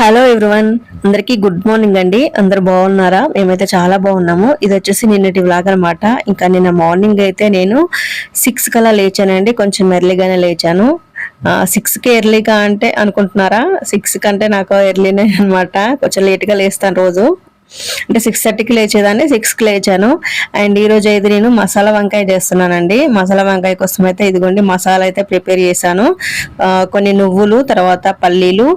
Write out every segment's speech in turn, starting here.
Hello everyone అందరికీ good morning అండి. అందరు బాగున్నారా? మేమైతే చాలా బాగున్నాము. ఇది వచ్చేసి నిన్నటి వ్లాగ్ అనమాట ఇంకా నిన్న మార్నింగ్ అయితే నేను సిక్స్ కల్లా లేచానండి. కొంచెం ఎర్లీగానే లేచాను. సిక్స్కి ఎర్లీగా అంటే అనుకుంటున్నారా? సిక్స్ కంటే నాకు ఎర్లీనే అనమాట కొంచెం లేట్గా లేస్తాను రోజు. అంటే సిక్స్ థర్టీకి లేచేదాన్ని సిక్స్కి లేచాను. అండ్ ఈరోజు అయితే నేను మసాలా వంకాయ చేస్తున్నానండి. మసాలా వంకాయ కోసం అయితే ఇదిగోండి మసాలా అయితే ప్రిపేర్ చేశాను. కొన్ని నువ్వులు తర్వాత పల్లీలు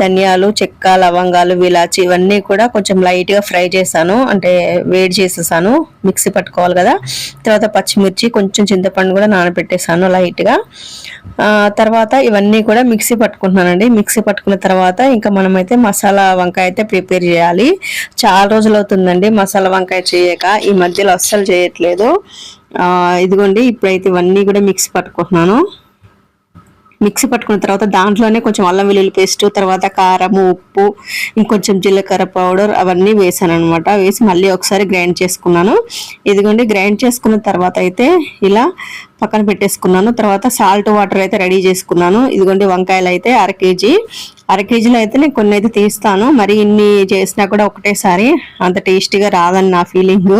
ధనియాలు చెక్క లవంగాలు విలాచి ఇవన్నీ కూడా కొంచెం లైట్గా ఫ్రై చేశాను. అంటే వేడి చేసేసాను మిక్సీ పట్టుకోవాలి కదా. తర్వాత పచ్చిమిర్చి కొంచెం చింతపండు కూడా నానబెట్టేసాను లైట్గా తర్వాత ఇవన్నీ కూడా మిక్సీ పట్టుకుంటున్నానండి. మిక్సీ పట్టుకున్న తర్వాత ఇంకా మనమైతే మసాలా వంకాయ అయితే ప్రిపేర్ చేయాలి. చాలా రోజులు అవుతుందండి మసాలా వంకాయ చేయక. ఈ మధ్యలో అస్సలు చేయట్లేదు. ఇదిగోండి ఇప్పుడైతే ఇవన్నీ కూడా మిక్సీ పట్టుకుంటున్నాను. మిక్సీ పట్టుకున్న తర్వాత దాంట్లోనే కొంచెం అల్లం వెల్లుల్లి పేస్ట్ తర్వాత కారం ఉప్పు ఇంకొంచెం జీలకర్ర పౌడర్ అవన్నీ వేసాను అనమాట వేసి మళ్ళీ ఒకసారి గ్రైండ్ చేసుకున్నాను. ఇదిగోండి గ్రైండ్ చేసుకున్న తర్వాత అయితే ఇలా పక్కన పెట్టేసుకున్నాను. తర్వాత సాల్ట్ వాటర్ అయితే రెడీ చేసుకున్నాను. ఇదిగోండి వంకాయలు అయితే అర కేజీ. అర కేజీలో అయితే నేను కొన్ని అయితే తీస్తాను. మరి ఇన్ని చేసినా కూడా ఒకటేసారి అంత టేస్టీగా రాదని నా ఫీలింగ్.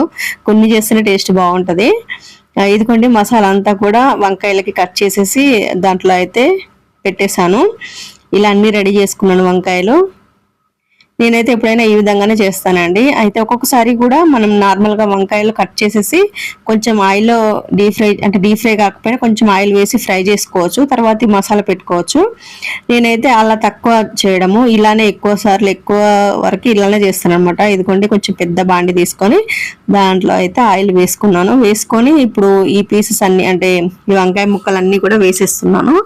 కొన్ని చేస్తేనే టేస్ట్ బాగుంటుంది. ఇదిగోండి మసాలా అంతా కూడా వంకాయలకి కట్ చేసేసి దాంట్లో అయితే పెట్టేశాను. ఇలా అన్నీ రెడీ చేసుకున్నాను వంకాయలు. నేనైతే ఎప్పుడైనా ఈ విధంగానే చేస్తానండి. అయితే ఒక్కొక్కసారి కూడా మనం నార్మల్గా వంకాయలు కట్ చేసేసి కొంచెం ఆయిల్లో డీప్ ఫ్రై అంటే డీప్ ఫ్రై కాకపోయినా కొంచెం ఆయిల్ వేసి ఫ్రై చేసుకోవచ్చు. తర్వాత ఈ మసాలా పెట్టుకోవచ్చు. నేనైతే అలా తక్కువ చేయడము ఇలానే ఎక్కువ సార్లు ఎక్కువ వరకు ఇలానే చేస్తాను అనమాట ఇదిగోండి కొంచెం పెద్ద బాండి తీసుకొని దాంట్లో అయితే ఆయిల్ వేసుకున్నాను. వేసుకొని ఇప్పుడు ఈ పీసెస్ అన్ని అంటే ఈ వంకాయ ముక్కలన్నీ కూడా వేసేస్తున్నాను.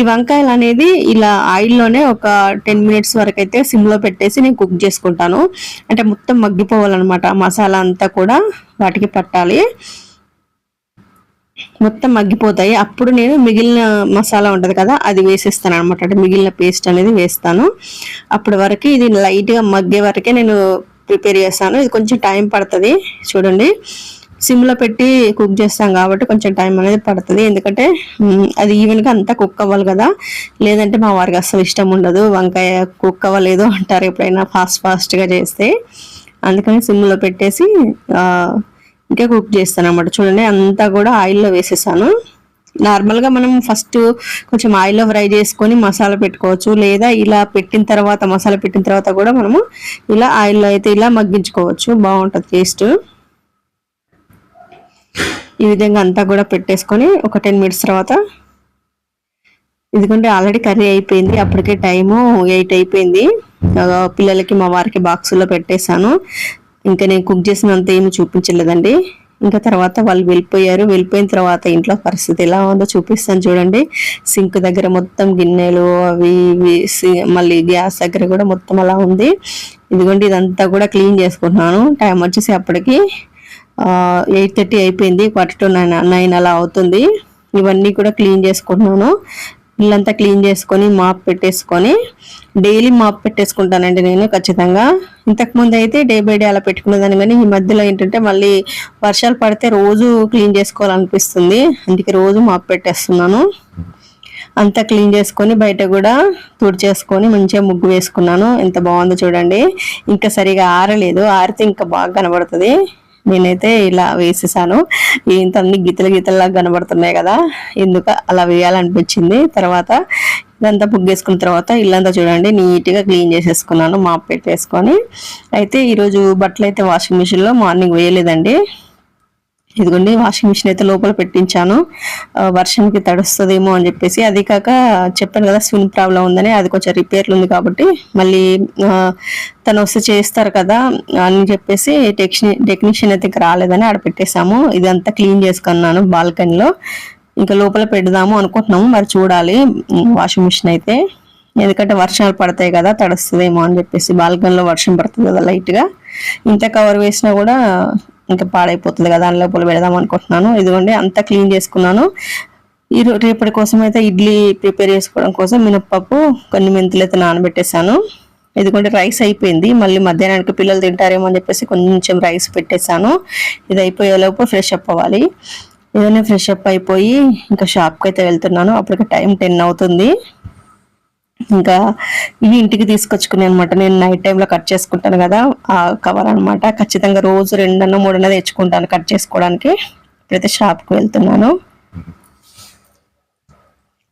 ఈ వంకాయలు అనేది ఇలా ఆయిల్లోనే ఒక టెన్ మినిట్స్ వరకు అయితే సిమ్లో పెట్టేసి నేను కుక్ చేసుకుంటాను. అంటే మొత్తం మగ్గిపోవాలన్నమాట. మసాలా అంతా కూడా వాటికి పట్టాలి. మొత్తం మగ్గిపోతాయి. అప్పుడు నేను మిగిలిన మసాలా ఉంటుంది కదా అది వేసేస్తాను అనమాట అంటే మిగిలిన పేస్ట్ అనేది వేస్తాను. అప్పటి వరకు ఇది లైట్గా మగ్గే వరకే నేను ప్రిపేర్ చేస్తాను. ఇది కొంచెం టైం పడుతుంది. చూడండి. సిమ్లో పెట్టి కుక్ చేస్తాం కాబట్టి కొంచెం టైం అనేది పడుతుంది. ఎందుకంటే అది ఈవెన్గా అంతా కుక్ అవ్వాలి కదా. లేదంటే మా వారికి అస్సలు ఇష్టం ఉండదు. వంకాయ కుక్ అవ్వలేదు అంటారు ఎప్పుడైనా ఫాస్ట్ ఫాస్ట్గా చేస్తే. అందుకని సిమ్లో పెట్టేసి ఇంకా కుక్ చేస్తాను అనమాట చూడండి అంతా కూడా ఆయిల్లో వేసేసాను. నార్మల్గా మనం ఫస్ట్ కొంచెం ఆయిల్లో ఫ్రై చేసుకొని మసాలా పెట్టుకోవచ్చు. లేదా ఇలా పెట్టిన తర్వాత మసాలా పెట్టిన తర్వాత కూడా మనము ఇలా ఆయిల్లో అయితే ఇలా మగ్గించుకోవచ్చు. బాగుంటుంది టేస్ట్. ఈ విధంగా అంతా కూడా పెట్టేసుకొని ఒక టెన్ మినిట్స్ తర్వాత ఎందుకంటే ఆల్రెడీ కర్రీ అయిపోయింది. అప్పటికే టైము ఎయిట్ అయిపోయింది. పిల్లలకి మా వారికి బాక్సులో పెట్టేశాను. ఇంకా నేను కుక్ చేసినంత ఏమి చూపించలేదండి. ఇంకా తర్వాత వాళ్ళు వెళ్ళిపోయారు. వెళ్ళిపోయిన తర్వాత ఇంట్లో పరిస్థితి ఎలా ఉందో చూపిస్తాను చూడండి. సింక్ దగ్గర మొత్తం గిన్నెలు అవి ఇవి మళ్ళీ గ్యాస్ దగ్గర కూడా మొత్తం అలా ఉంది. ఇదిగోండి ఇదంతా కూడా క్లీన్ చేసుకుంటున్నాను. టైం వచ్చేసి అప్పటికి ఎయిట్ థర్టీ అయిపోయింది. క్వార్టర్ టు నైన్ నైన్ అలా అవుతుంది. ఇవన్నీ కూడా క్లీన్ చేసుకుంటున్నాను. ఇల్లంతా క్లీన్ చేసుకొని మాప్ పెట్టేసుకొని డైలీ మాప్ పెట్టేసుకుంటానండి నేను ఖచ్చితంగా. ఇంతకు ముందు అయితే డే బై డే అలా పెట్టుకునేదాన్ని కానీ ఈ మధ్యలో ఏంటంటే మళ్ళీ వర్షాలు పడితే రోజు క్లీన్ చేసుకోవాలనిపిస్తుంది. అందుకే రోజు మాప్ పెట్టేస్తున్నాను. అంతా క్లీన్ చేసుకొని బయట కూడా తుడిచేసుకొని మంచిగా ముగ్గు వేసుకున్నాను. ఎంత బాగుందో చూడండి. ఇంకా సరిగా ఆరలేదు. ఆరితే ఇంకా బాగా కనబడుతుంది. నేనైతే ఇలా వేసేసాను. ఇంత అన్ని గీతలు గీతల్లాగా కనబడుతున్నాయి కదా ఎందుకు అలా వేయాలనిపించింది. తర్వాత ఇదంతా పుగ్గేసుకున్న తర్వాత ఇల్లంతా చూడండి నీట్గా క్లీన్ చేసేసుకున్నాను మాప్ పెట్టేసుకొని. అయితే ఈరోజు బట్టలు అయితే వాషింగ్ మిషన్లో మార్నింగ్ వేయలేదండి. ఇదిగోండి వాషింగ్ మిషన్ అయితే లోపల పెట్టించాను. వర్షంకి తడుస్తుందేమో అని చెప్పేసి అది కాక చెప్పాను కదా స్విన్ ప్రాబ్లం ఉందని అది కొంచెం రిపేర్లు ఉంది కాబట్టి మళ్ళీ తను వస్తే చేస్తారు కదా అని చెప్పేసి టెక్ని టెక్నీషియన్ అయితే ఇంకా రాలేదని ఆడ పెట్టేశాము. ఇదంతా క్లీన్ చేసుకున్నాను బాల్కనీలో. ఇంకా లోపల పెడదాము అనుకుంటున్నాము మరి చూడాలి వాషింగ్ మిషన్ అయితే. ఎందుకంటే వర్షాలు పడతాయి కదా తడుస్తుందేమో అని చెప్పేసి బాల్కనీలో వర్షం పడుతుంది కదా లైట్గా ఇంత కవర్ వేసినా కూడా ఇంకా పాడైపోతుంది కదా అందులో లోపల పెడదాం అనుకుంటున్నాను. ఇదిగోండి అంతా క్లీన్ చేసుకున్నాను. ఈ రేపటి కోసం అయితే ఇడ్లీ ప్రిపేర్ చేసుకోవడం కోసం మినప్పప్పు కొన్ని మెంతులు అయితే నానబెట్టేశాను. ఎందుకంటే రైస్ అయిపోయింది. మళ్ళీ మధ్యాహ్నానికి పిల్లలు తింటారేమో అని చెప్పేసి కొంచెం రైస్ పెట్టేశాను. ఇది అయిపోయేలోపు ఫ్రెష్ అప్ అవ్వాలి. ఏదైనా ఫ్రెష్ అప్ అయిపోయి ఇంకా షాప్కి అయితే వెళ్తున్నాను. అప్పటికి టైం టెన్ అవుతుంది. ఇంకా ఇవి ఇంటికి తీసుకొచ్చుకునే అనమాట నేను నైట్ టైంలో కట్ చేసుకుంటాను కదా ఆ కవర్ అనమాట ఖచ్చితంగా రోజు రెండన్న మూడన్న తెచ్చుకుంటాను కట్ చేసుకోవడానికి. ఇప్పుడైతే షాప్కి వెళ్తున్నాను.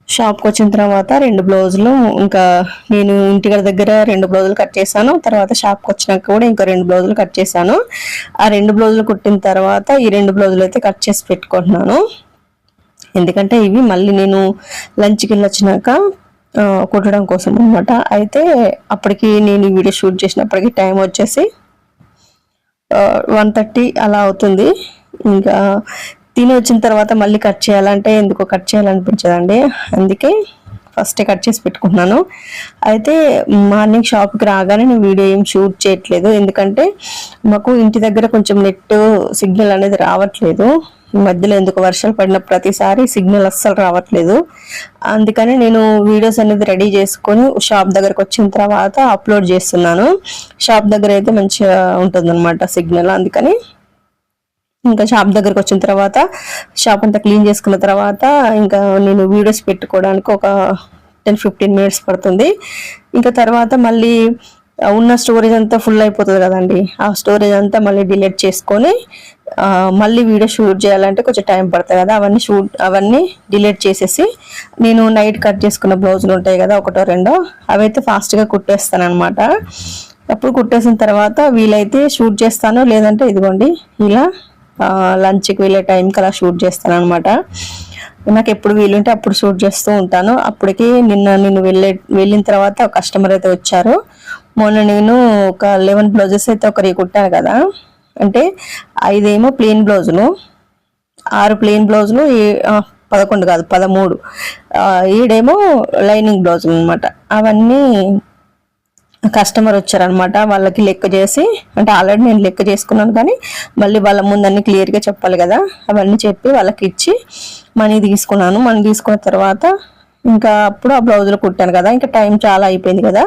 షాప్కి వచ్చిన తర్వాత రెండు బ్లౌజులు ఇంకా నేను ఇంటి దగ్గర రెండు బ్లౌజులు కట్ చేశాను. తర్వాత షాప్కి వచ్చినాక కూడా ఇంకా రెండు బ్లౌజులు కట్ చేశాను. ఆ రెండు బ్లౌజులు కుట్టిన తర్వాత ఈ రెండు బ్లౌజులు అయితే కట్ చేసి పెట్టుకుంటున్నాను. ఎందుకంటే ఇవి మళ్ళీ నేను లంచ్కి వెళ్ళి వచ్చినాక కుట్టడం కోసం అనమాట అయితే అప్పటికి నేను ఈ వీడియో షూట్ చేసినప్పటికి టైం వచ్చేసి వన్ థర్టీ అలా అవుతుంది. ఇంకా తిని వచ్చిన తర్వాత మళ్ళీ కట్ చేయాలంటే ఎందుకో కట్ చేయాలనిపించదండి. అందుకే ఫస్ట్ కట్ చేసి పెట్టుకుంటున్నాను అయితే మార్నింగ్ షాప్కి రాగానే నేను వీడియో ఏం షూట్ చేయట్లేదు. ఎందుకంటే మాకు ఇంటి దగ్గర కొంచెం నెట్ సిగ్నల్ అనేది రావట్లేదు. మధ్యలో ఎందుకు వర్షాలు పడిన ప్రతిసారి సిగ్నల్ అస్సలు రావట్లేదు. అందుకని నేను వీడియోస్ అనేది రెడీ చేసుకొని షాప్ దగ్గరకు వచ్చిన తర్వాత అప్లోడ్ చేస్తున్నాను. షాప్ దగ్గర అయితే మంచిగా ఉంటుంది సిగ్నల్. అందుకని ఇంకా షాప్ దగ్గరకు వచ్చిన తర్వాత షాప్ అంతా క్లీన్ చేసుకున్న తర్వాత ఇంకా నేను వీడియోస్ పెట్టుకోవడానికి ఒక టెన్ ఫిఫ్టీన్ మినిట్స్ పడుతుంది. ఇంకా తర్వాత మళ్ళీ ఉన్న స్టోరేజ్ అంతా ఫుల్ అయిపోతుంది కదండి. ఆ స్టోరేజ్ అంతా మళ్ళీ డిలీట్ చేసుకొని మళ్ళీ వీడియో షూట్ చేయాలంటే కొంచెం టైం పడుతుంది కదా అవన్నీ షూట్ అవన్నీ డిలీట్ చేసేసి నేను నైట్ కట్ చేసుకున్న బ్లౌజులు ఉంటాయి కదా ఒకటో రెండో అవైతే ఫాస్ట్గా కుట్టేస్తాను అనమాట అప్పుడు కుట్టేసిన తర్వాత వీలైతే షూట్ చేస్తాను లేదంటే ఇదిగోండి ఇలా లంచ్కి వెళ్ళే టైంకి అలా షూట్ చేస్తాను అనమాట నాకు ఎప్పుడు వీలుంటే అప్పుడు షూట్ చేస్తూ ఉంటాను. అప్పటికి నిన్న నేను వెళ్ళే వెళ్ళిన తర్వాత ఒక కస్టమర్ అయితే వచ్చారు. మొన్న నేను ఒక లెవెన్ బ్లౌజెస్ అయితే ఒకరి కుట్టాను కదా. అంటే ఐదేమో ప్లెయిన్ బ్లౌజులు ఆరు ప్లెయిన్ బ్లౌజులు పదకొండు కాదు పదమూడు. ఈడేమో ఏడేమో లైనింగ్ బ్లౌజులు అనమాట అవన్నీ కస్టమర్ వచ్చారనమాట వాళ్ళకి లెక్క చేసి అంటే ఆల్రెడీ నేను లెక్క చేసుకున్నాను కానీ మళ్ళీ వాళ్ళ ముందు అన్ని క్లియర్గా చెప్పాలి కదా అవన్నీ చెప్పి వాళ్ళకి ఇచ్చి మనీ తీసుకున్నాను. మనీ తీసుకున్న తర్వాత ఇంకా అప్పుడు ఆ బ్లౌజులు కుట్టాను కదా. ఇంకా టైం చాలా అయిపోయింది కదా.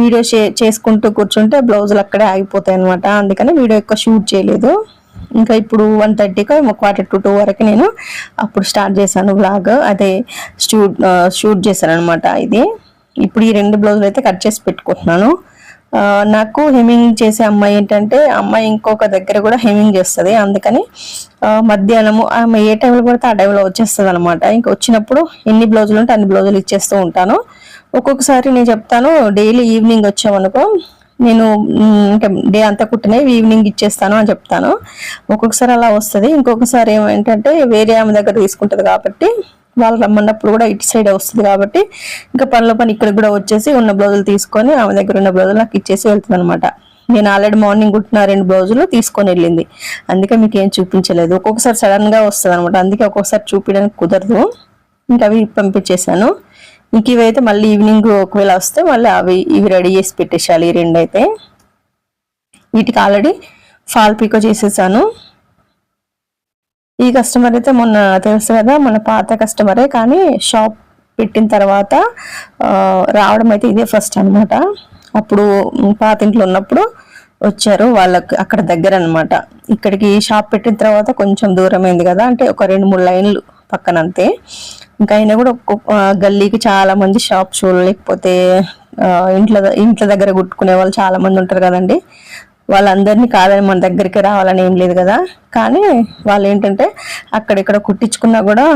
వీడియో చేసుకుంటూ కూర్చుంటే బ్లౌజులు అక్కడే ఆగిపోతాయి అనమాట అందుకని వీడియో ఎక్కువ షూట్ చేయలేదు. ఇంకా ఇప్పుడు వన్ థర్టీకి క్వార్టర్ టు టూ వరకు నేను అప్పుడు స్టార్ట్ చేశాను వ్లాగ్. అదే షూట్ షూట్ చేశాను అనమాట ఇది. ఇప్పుడు ఈ రెండు బ్లౌజులు అయితే కట్ చేసి పెట్టుకుంటున్నాను. నాకు హెమింగ్ చేసే అమ్మాయి ఏంటంటే అమ్మాయి ఇంకొక దగ్గర కూడా హెమింగ్ చేస్తుంది. అందుకని మధ్యాహ్నము ఆమె ఏ టైంలో పడితే ఆ టైంలో వచ్చేస్తుంది అనమాట ఇంకా వచ్చినప్పుడు ఎన్ని బ్లౌజులు ఉంటే అన్ని బ్లౌజులు ఇచ్చేస్తూ ఉంటాను. ఒక్కొక్కసారి నేను చెప్తాను డైలీ ఈవినింగ్ వచ్చామనుకో నేను ఇంకా డే అంతా కుట్టినవి ఈవినింగ్ ఇచ్చేస్తాను అని చెప్తాను. ఒక్కొక్కసారి అలా వస్తుంది. ఇంకొకసారి ఏమేంటంటే వేరే ఆమె దగ్గర తీసుకుంటుంది కాబట్టి వాళ్ళు రమ్మన్నప్పుడు కూడా ఇటు సైడ్ వస్తుంది కాబట్టి ఇంకా పనిలో పని ఇక్కడ కూడా వచ్చేసి ఉన్న బ్లౌజులు తీసుకొని ఆమె దగ్గర ఉన్న బ్లౌజులు నాకు ఇచ్చేసి వెళ్తుంది అనమాట నేను ఆల్రెడీ మార్నింగ్ కుట్టిన రెండు బ్లౌజులు తీసుకొని వెళ్ళింది. అందుకే మీకు ఏం చూపించలేదు. ఒక్కొక్కసారి సడన్గా వస్తుంది అనమాట అందుకే ఒక్కొక్కసారి చూపించడానికి కుదరదు. ఇంకా అవి పంపించేశాను. ఇంక ఇవైతే మళ్ళీ ఈవినింగ్ ఒకవేళ వస్తే మళ్ళీ అవి ఇవి రెడీ చేసి పెట్టేసాలి ఈ రెండు అయితే. వీటికి ఆల్రెడీ ఫాల్ పీకో చేసేసాను. ఈ కస్టమర్ అయితే మొన్న తెలుసు కదా మన పాత కస్టమరే కానీ షాప్ పెట్టిన తర్వాత రావడం అయితే ఇదే ఫస్ట్ అన్నమాట. అప్పుడు పాత ఇంట్లో ఉన్నప్పుడు వచ్చారు వాళ్ళకి అక్కడ దగ్గర అన్నమాట. ఇక్కడికి షాప్ పెట్టిన తర్వాత కొంచెం దూరమైంది కదా అంటే ఒక రెండు మూడు లైన్లు పక్కన అంతే. ఇంకా అయినా కూడా ఒక్కొక్క గల్లీకి చాలా మంది షాప్ చూడలేకపోతే ఇంట్లో ఇంట్లో దగ్గర కుట్టుకునే వాళ్ళు చాలా మంది ఉంటారు కదండి. వాళ్ళందరినీ కాదని మన దగ్గరికి రావాలని ఏం లేదు కదా. కానీ వాళ్ళు ఏంటంటే అక్కడిక్కడ కుట్టించుకున్నా కూడా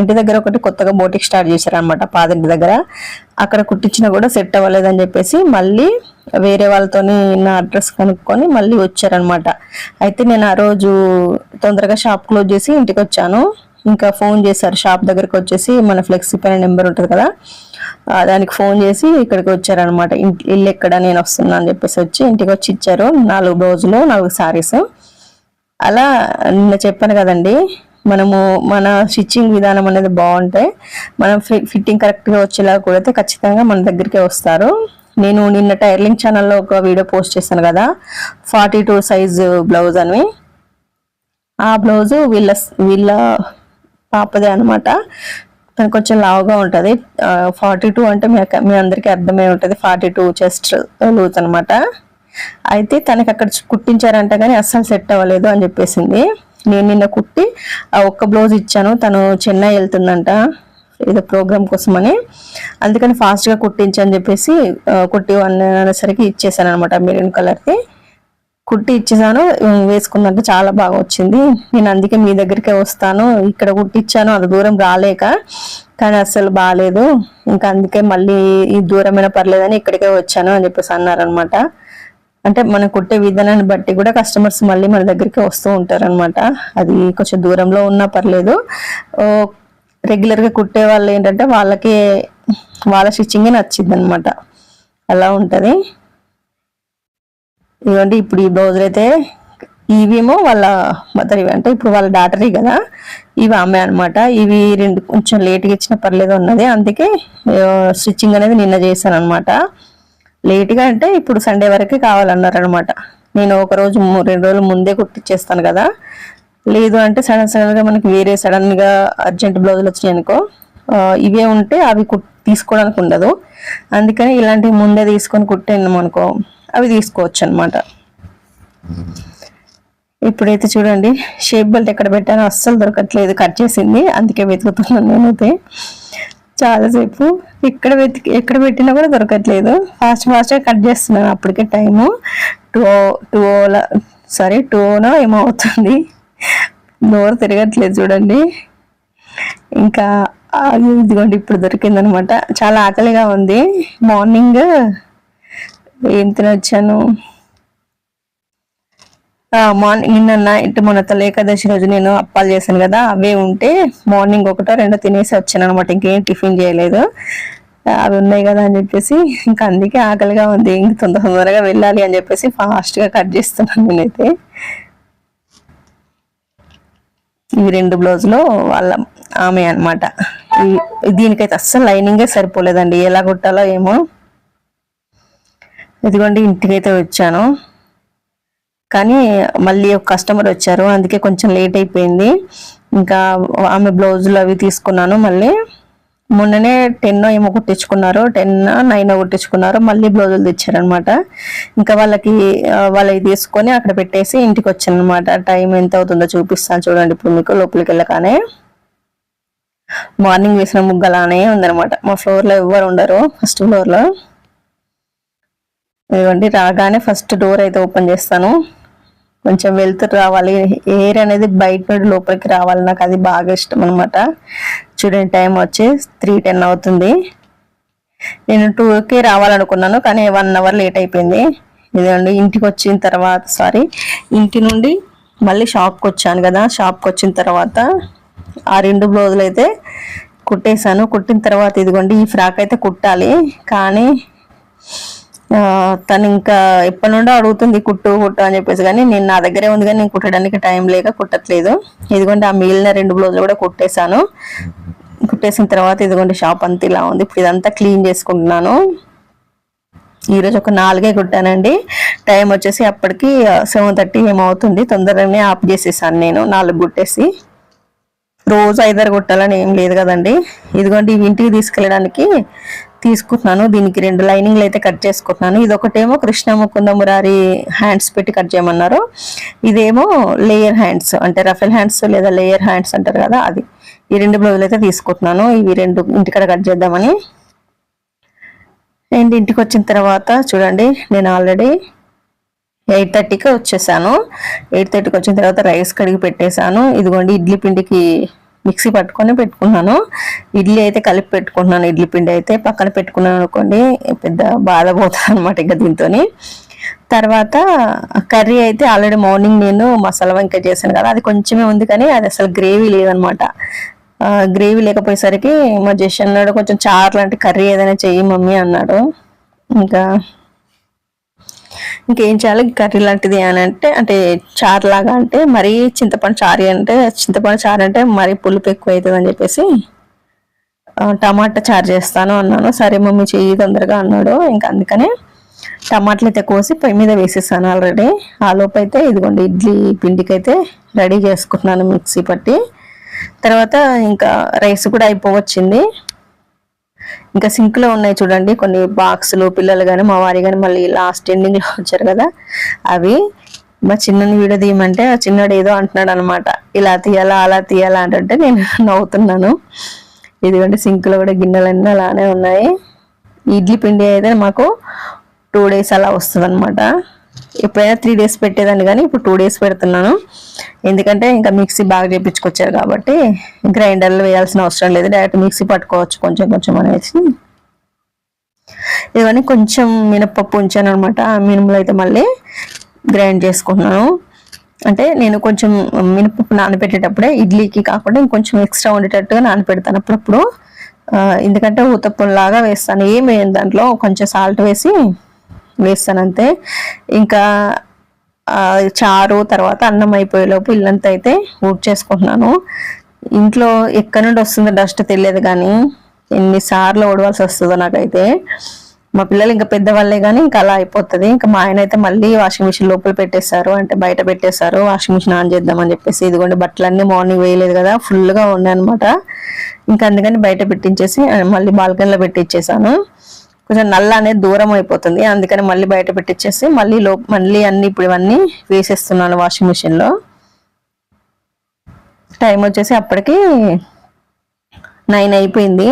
ఇంటి దగ్గర ఒకటి కొత్తగా బోటిక్ స్టార్ట్ చేశారు అనమాట పాదింటి దగ్గర. అక్కడ కుట్టించినా కూడా సెట్ అవ్వలేదని చెప్పేసి మళ్ళీ వేరే వాళ్ళతోని నా అడ్రస్ కనుక్కొని మళ్ళీ వచ్చారనమాట అయితే నేను ఆ రోజు తొందరగా షాప్ క్లోజ్ చేసి ఇంటికి వచ్చాను. ఇంకా ఫోన్ చేశారు. షాప్ దగ్గరకు వచ్చేసి మన ఫ్లెక్సీ పైన నెంబర్ ఉంటుంది కదా. దానికి ఫోన్ చేసి ఇక్కడికి వచ్చారనమాట ఇల్లు ఎక్కడ నేను వస్తున్నా అని చెప్పేసి వచ్చి ఇంటికి వచ్చి ఇచ్చారు. నాలుగు బ్లౌజులు నాలుగు సారీస్ అలా నిన్న చెప్పాను కదండి మనము మన స్టిచ్చింగ్ విధానం అనేది బాగుంటే మనం ఫిట్టింగ్ కరెక్ట్గా వచ్చేలా కూడా ఖచ్చితంగా మన దగ్గరికే వస్తారు. నేను నిన్న టైర్లింగ్ ఛానల్లో ఒక వీడియో పోస్ట్ చేశాను కదా ఫార్టీ టూ సైజ్ బ్లౌజ్ అని. ఆ బ్లౌజ్ వీళ్ళ వీళ్ళ పాపదే అనమాట తను కొంచెం లావుగా ఉంటుంది. ఫార్టీ టూ అంటే మీ మీ అందరికీ అర్థమై ఉంటుంది. ఫార్టీ టూ చెస్ట్ లూత్ అనమాట అయితే తనకి అక్కడ కుట్టించారంట కానీ అస్సలు సెట్ అవ్వలేదు అని చెప్పేసింది. నేను నిన్న కుట్టి ఆ ఒక్క బ్లౌజ్ ఇచ్చాను. తను చెన్నై వెళ్తుందంట. ఏదో ప్రోగ్రామ్ కోసమని. అందుకని ఫాస్ట్గా కుట్టించని చెప్పేసి కుట్టి అనేసరికి ఇచ్చేసాను అనమాట మెరూన్ కలర్కి కుట్టి ఇచ్చేసాను. వేసుకుందంటే వేసుకున్నట్టు చాలా బాగా వచ్చింది. నేను అందుకే మీ దగ్గరికే వస్తాను. ఇక్కడ కుట్టించాను అది దూరం రాలేక. కానీ అస్సలు బాగాలేదు ఇంకా అందుకే మళ్ళీ ఈ దూరమైన పర్లేదని ఇక్కడికే వచ్చాను అని చెప్పేసి అన్నారనమాట అంటే మనం కుట్టే విధానాన్ని బట్టి కూడా కస్టమర్స్ మళ్ళీ మన దగ్గరికి వస్తూ ఉంటారనమాట అది కొంచెం దూరంలో ఉన్నా పర్లేదు. రెగ్యులర్గా కుట్టే వాళ్ళు ఏంటంటే వాళ్ళకి వాళ్ళ స్టిచ్చింగే నచ్చింది అనమాట అలా ఉంటుంది. ఇవ్వండి ఇప్పుడు ఈ బ్లౌజులు అయితే ఇవేమో వాళ్ళ మదర్ ఇవి అంటే ఇప్పుడు వాళ్ళ డాటరీ కదా ఇవి ఆమె అనమాట ఇవి రెండు కొంచెం లేట్గా ఇచ్చిన పర్లేదు ఉన్నది అందుకే స్టిచ్చింగ్ అనేది నిన్న చేశాను అనమాట లేట్గా అంటే ఇప్పుడు సండే వరకే కావాలన్నారు అనమాట నేను ఒక రోజు రెండు రోజులు ముందే కుట్టిచ్చేస్తాను కదా. లేదు అంటే సడన్ సడన్గా మనకి వేరే సడన్గా అర్జెంట్ బ్లౌజులు వచ్చినాయి అనుకో ఇవే ఉంటే అవి కుట్ తీసుకోవడానికి ఉండదు. అందుకని ఇలాంటివి ముందే తీసుకొని కుట్టాను అనుకో అవి తీసుకోవచ్చు అనమాట ఇప్పుడైతే చూడండి షేప్ బెల్ట్ ఎక్కడ పెట్టానో అస్సలు దొరకట్లేదు కట్ చేసింది. అందుకే వెతుకుతున్నాను నేనైతే. చాలాసేపు ఎక్కడ వెతికి ఎక్కడ పెట్టినా కూడా దొరకట్లేదు. ఫాస్ట్ ఫాస్ట్గా కట్ చేస్తున్నాను అప్పటికే టైము. టూ టూ సారీ టూనో ఏమో అవుతుంది. నోరు తిరగట్లేదు చూడండి. ఇంకా ఇదిగోండి ఇప్పుడు దొరికిందనమాట చాలా ఆకలిగా ఉంది. మార్నింగ్ ఏం తినొచ్చాను? మార్నింగ్ నిన్న నైట్ మొన్న తల ఏకాదశి రోజు నేను అప్పాలు చేశాను కదా అవే ఉంటే మార్నింగ్ ఒకటో రెండో తినేసి వచ్చాను అనమాట ఇంకేం టిఫిన్ చేయలేదు. అవి ఉన్నాయి కదా అని చెప్పేసి ఇంకా అందుకే ఆకలిగా ఉంది. ఇంక తొందర తొందరగా వెళ్ళాలి అని చెప్పేసి ఫాస్ట్గా కట్ చేస్తున్నాను నేనైతే. ఇవి రెండు బ్లౌజులు వాళ్ళ ఆమె అనమాట దీనికైతే అస్సలు లైనింగే సరిపోలేదండి. ఎలా కుట్టాలో ఏమో. ఇదిగోండి ఇంటికైతే వచ్చాను. కానీ మళ్ళీ ఒక కస్టమర్ వచ్చారు అందుకే కొంచెం లేట్ అయిపోయింది. ఇంకా ఆమె బ్లౌజులు అవి తీసుకున్నాను మళ్ళీ. మొన్ననే టెన్ ఏమో కుట్టించుకున్నారు టెన్ నైన్ కుట్టించుకున్నారు మళ్ళీ బ్లౌజులు తెచ్చారనమాట ఇంకా వాళ్ళకి వాళ్ళవి వాళ్ళకి తీసుకొని అక్కడ పెట్టేసి ఇంటికి వచ్చాను అనమాట టైం ఎంత అవుతుందో చూపిస్తాను చూడండి ఇప్పుడు మీకు లోపలికి వెళ్ళగానే. మార్నింగ్ వేసిన ముగ్గు అలానే ఉందన్నమాట. మా ఫ్లోర్లో ఎవ్వరు ఉండరు ఫస్ట్ ఫ్లోర్లో. ఇవ్వండి ఇదిగోండి రాగానే ఫస్ట్ డోర్ అయితే ఓపెన్ చేస్తాను. కొంచెం వెళ్తురు రావాలి. ఎయిర్ అనేది బయట నుండి లోపలికి రావాలి. నాకు అది బాగా ఇష్టం అనమాట చూడండి టైం వచ్చి త్రీ టెన్ అవుతుంది. నేను టూకి రావాలనుకున్నాను కానీ వన్ అవర్ లేట్ అయిపోయింది. ఇదండి ఇంటికి వచ్చిన తర్వాత సారీ ఇంటి నుండి మళ్ళీ షాప్కి వచ్చాను కదా. షాప్కి వచ్చిన తర్వాత ఆ రెండు బ్లౌజులు అయితే కుట్టేశాను. కుట్టిన తర్వాత ఇదిగోండి ఈ ఫ్రాక్ అయితే కుట్టాలి. కానీ తను ఇంకా ఎప్పటి నుండో అడుగుతుంది కుట్టు కుట్టు అని చెప్పేసి కానీ నేను నా దగ్గరే ఉంది కానీ నేను కుట్టడానికి టైం లేక కుట్టట్లేదు. ఇదిగోండి ఆ మిగిలిన రెండు బ్లౌజులు కూడా కుట్టేశాను. కుట్టేసిన తర్వాత ఇదిగోండి షాప్ అంతా ఇలా ఉంది. ఇప్పుడు ఇదంతా క్లీన్ చేసుకుంటున్నాను. ఈరోజు ఒక నాలుగే కుట్టానండి. టైం వచ్చేసి అప్పటికి సెవెన్ థర్టీ ఏమవుతుంది? తొందరగానే ఆఫ్ చేసేసాను నేను నాలుగు కుట్టేసి. రోజు ఐదారు కుట్టాలని ఏం లేదు కదండి. ఇదిగోండి ఇంటికి తీసుకెళ్ళడానికి తీసుకుంటున్నాను. దీనికి రెండు లైనింగ్లు అయితే కట్ చేసుకుంటున్నాను. ఇది ఒకటేమో కృష్ణ ముకుంద మురారి హ్యాండ్స్ పెట్టి కట్ చేయమన్నారు. ఇదేమో లేయర్ హ్యాండ్స్ అంటే రఫెల్ హ్యాండ్స్ లేదా లేయర్ హ్యాండ్స్ అంటారు కదా అది. ఈ రెండు బ్లౌజులు అయితే తీసుకుంటున్నాను. ఇవి రెండు ఇంటికాడ కట్ చేద్దామని. అండ్ ఇంటికి వచ్చిన తర్వాత చూడండి నేను ఆల్రెడీ ఎయిట్ థర్టీకి వచ్చేసాను. ఎయిట్ థర్టీకి వచ్చిన తర్వాత రైస్ కడిగి పెట్టేశాను. ఇదిగోండి ఇడ్లీ పిండికి మిక్సీ పట్టుకొని పెట్టుకున్నాను. ఇడ్లీ అయితే కలిపి పెట్టుకుంటున్నాను. ఇడ్లీ పిండి అయితే పక్కన పెట్టుకున్నాను అనుకోండి పెద్ద బాధ అనమాట ఇంకా దీంతో తర్వాత కర్రీ అయితే ఆల్రెడీ మార్నింగ్ నేను మసాలా వంకాయ చేశాను కదా అది కొంచెమే ఉంది కానీ అది అసలు గ్రేవీ లేదనమాట గ్రేవీ లేకపోయేసరికి మా జస్ట్ అన్నాడు కొంచెం చారు లాంటి కర్రీ ఏదైనా చెయ్యి మమ్మీ అన్నాడు. ఇంకా ఇంకేం చేయాలి? కర్రీ లాంటిది అని అంటే అంటే చారు లాగా అంటే మరీ చింతపండు చారు అంటే చింతపండు చారు అంటే మరీ పులుపు ఎక్కువ అవుతుంది అని చెప్పేసి టమాటా చారు చేస్తాను అన్నాను. సరే మమ్మీ చెయ్యి తొందరగా అన్నాడు. ఇంకా అందుకనే టమాటాలు అయితే కోసి పొయ్యి మీద వేసేసాను ఆల్రెడీ. ఆ లోపు అయితే ఇదిగోండి ఇడ్లీ పిండికి అయితే రెడీ చేసుకుంటున్నాను మిక్సీ పట్టి. తర్వాత ఇంకా రైస్ కూడా అయిపోవచ్చింది ఇంకా సింక్లో ఉన్నాయి చూడండి కొన్ని బాక్సులు పిల్లలు కానీ మా వారి కానీ మళ్ళీ లాస్ట్ ఎండింగ్లో వచ్చారు కదా. అవి మా చిన్నని వీడియో తీయమంటే ఆ చిన్నడు ఏదో అంటున్నాడు అనమాట ఇలా తీయాలా అలా తీయాలా అంటే నేను నవ్వుతున్నాను. ఇదిగోండి సింక్లో కూడా గిన్నెలన్నీ అలానే ఉన్నాయి. ఇడ్లీ పిండి అయితే మాకు టూ డేస్ అలా వస్తుంది అనమాట ఎప్పుడైనా త్రీ డేస్ పెట్టేదాన్ని కానీ ఇప్పుడు టూ డేస్ పెడుతున్నాను. ఎందుకంటే ఇంకా మిక్సీ బాగా చేపించుకొచ్చారు కాబట్టి గ్రైండర్లో వేయాల్సిన అవసరం లేదు. డైరెక్ట్ మిక్సీ పట్టుకోవచ్చు కొంచెం కొంచెం అనేసి. ఇవన్నీ కొంచెం మినపప్పు ఉంచాను అనమాట మినుములు అయితే మళ్ళీ గ్రైండ్ చేసుకుంటున్నాను. అంటే నేను కొంచెం మినపప్పు నానబెట్టేటప్పుడే ఇడ్లీకి కాకుండా ఇంకొంచెం ఎక్స్ట్రా ఉండేటట్టుగా నానబెడతాను అప్పుడప్పుడు. ఎందుకంటే ఊతప్పం లాగా వేస్తాను. ఏం దాంట్లో? కొంచెం సాల్ట్ వేసి వేస్తాను అంతే ఇంకా చారు తర్వాత అన్నం అయిపోయేలోపు ఇల్లంతా అయితే ఊడ్ చేసుకుంటున్నాను. ఇంట్లో ఎక్కడి నుండి వస్తుందో డస్ట్ తెలియదు కానీ ఎన్నిసార్లు ఓడవలసి వస్తుందో నాకైతే. మా పిల్లలు ఇంకా పెద్దవాళ్ళే కానీ ఇంకా అలా అయిపోతుంది. ఇంకా మా ఆయన అయితే మళ్ళీ వాషింగ్ మిషన్ లోపల పెట్టేశారు. అంటే బయట పెట్టేశారు. వాషింగ్ మిషన్ ఆన్ చేద్దామని చెప్పేసి ఇదిగోండి బట్టలన్నీ మార్నింగ్ వేయలేదు కదా ఫుల్గా ఉన్నాయి అనమాట ఇంకా అందుకని బయట పెట్టించేసి మళ్ళీ బాల్కనీలో పెట్టించేసాను కొంచెం నల్ల అనేది దూరం అయిపోతుంది. అందుకని మళ్ళీ బయట పెట్టించేసి మళ్ళీ లో మళ్ళీ అన్ని ఇప్పుడు ఇవన్నీ వేసేస్తున్నాను వాషింగ్ మిషన్లో టైం వచ్చేసి అప్పటికి నైన్ అయిపోయింది.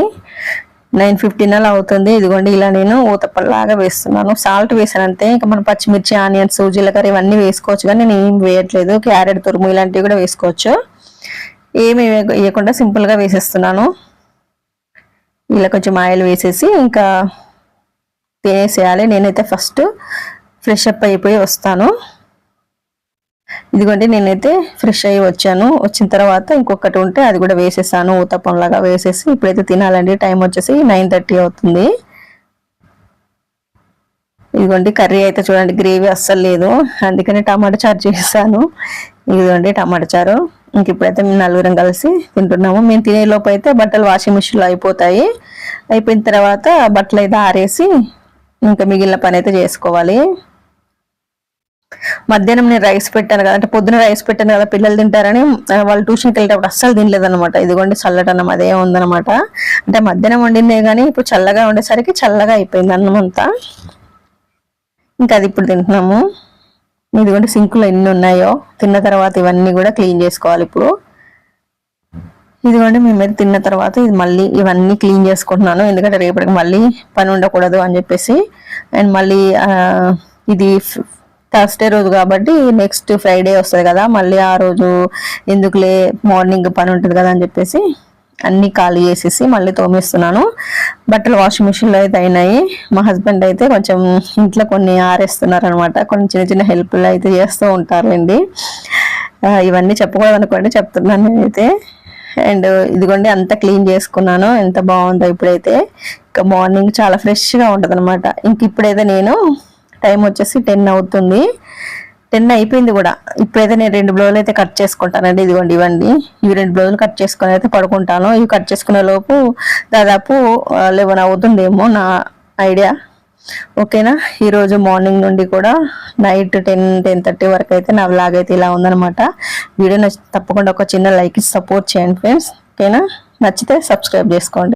నైన్ ఫిఫ్టీన్ అలా అవుతుంది. ఇదిగోండి ఇలా నేను ఊతప్పలాగా వేస్తున్నాను. సాల్ట్ వేసాను అంతే. ఇంకా మనం పచ్చిమిర్చి ఆనియన్స్ జీలకర్ర ఇవన్నీ వేసుకోవచ్చు. కానీ నేను ఏం వేయట్లేదు. క్యారెట్ తురుము ఇలాంటివి కూడా వేసుకోవచ్చు. ఏమి వేయకుండా సింపుల్గా వేసేస్తున్నాను. ఇలా కొంచెం ఆయిల్ వేసేసి ఇంకా తినేసేయాలి నేనైతే ఫస్ట్ ఫ్రెష్ అప్ అయిపోయి వస్తాను. ఇదిగోండి నేనైతే ఫ్రెష్ అయ్యి వచ్చాను. వచ్చిన తర్వాత ఇంకొకటి ఉంటే అది కూడా వేసేసాను. ఊతపంలాగా వేసేసి ఇప్పుడైతే తినాలండి. టైం వచ్చేసి నైన్ థర్టీ అవుతుంది. ఇదిగోండి కర్రీ అయితే చూడండి గ్రేవీ అస్సలు లేదు. అందుకని టమాటా చారు చేశాను. ఇదిగోండి టమాటా చారు. ఇంక ఇప్పుడైతే మేము నలుగురం కలిసి తింటున్నాము. మేము తినేలోపు అయితే బట్టలు వాషింగ్ మిషన్లో అయిపోతాయి. అయిపోయిన తర్వాత బట్టలు అయితే ఆరేసి ఇంకా మిగిలిన పని అయితే చేసుకోవాలి. మధ్యాహ్నం నేను రైస్ పెట్టాను కదా అంటే పొద్దున రైస్ పెట్టాను కదా పిల్లలు తింటారని వాళ్ళు ట్యూషన్కి వెళ్ళేటప్పుడు అస్సలు తినలేదు అనమాట ఇదిగోండి చల్లటన్నం అదే ఉందన్నమాట. అంటే మధ్యాహ్నం వండిందే కానీ ఇప్పుడు చల్లగా ఉండేసరికి చల్లగా అయిపోయింది అన్నం అంతా. ఇంకా అది ఇప్పుడు తింటున్నాము. ఇదిగోండి సింకులో ఎన్ని ఉన్నాయో తిన్న తర్వాత ఇవన్నీ కూడా క్లీన్ చేసుకోవాలి ఇప్పుడు. ఇదిగోండి మేమైతే తిన్న తర్వాత ఇది మళ్ళీ ఇవన్నీ క్లీన్ చేసుకుంటున్నాను. ఎందుకంటే రేపటికి మళ్ళీ పని ఉండకూడదు అని చెప్పేసి. అండ్ మళ్ళీ ఇది థర్స్డే రోజు కాబట్టి నెక్స్ట్ ఫ్రైడే వస్తుంది కదా. మళ్ళీ ఆ రోజు ఎందుకులే మార్నింగ్ పని ఉంటుంది కదా అని చెప్పేసి అన్ని ఖాళీ చేసేసి మళ్ళీ తోమేస్తున్నాను. బట్టలు వాషింగ్ మిషన్లో అయితే అయినాయి. మా హస్బెండ్ అయితే కొంచెం ఇంట్లో కొన్ని ఆరేస్తున్నారు అనమాట కొన్ని చిన్న చిన్న హెల్ప్లు అయితే చేస్తూ ఉంటారండి ఇవన్నీ చెప్పకూడదు అనుకోండి చెప్తున్నాను నేనైతే. అండ్ ఇదిగోండి అంత క్లీన్ చేసుకున్నాను. ఎంత బాగుందో ఇప్పుడైతే. ఇంకా మార్నింగ్ చాలా ఫ్రెష్గా ఉంటుంది అనమాట ఇంక ఇప్పుడైతే నేను టైం వచ్చేసి టెన్ అవుతుంది. టెన్ అయిపోయింది కూడా. ఇప్పుడైతే నేను రెండు బ్లౌజులు అయితే కట్ చేసుకుంటానండి. ఇదిగోండి ఇవ్వండి. ఇవి రెండు బ్లౌజులు కట్ చేసుకుని అయితే పడుకుంటాను. ఇవి కట్ చేసుకునే లోపు దాదాపు లెవెన్ అవుతుందేమో నా ఐడియా. ఓకేనా? ఈరోజు మార్నింగ్ నుండి కూడా నైట్ టెన్ టెన్ థర్టీ వరకు అయితే నా వ్లాగ్ అయితే ఇలా ఉందనమాట వీడియో నచ్చి తప్పకుండా ఒక చిన్న లైక్ సపోర్ట్ చేయండి ఫ్రెండ్స్. ఓకేనా? నచ్చితే సబ్స్క్రైబ్ చేసుకోండి.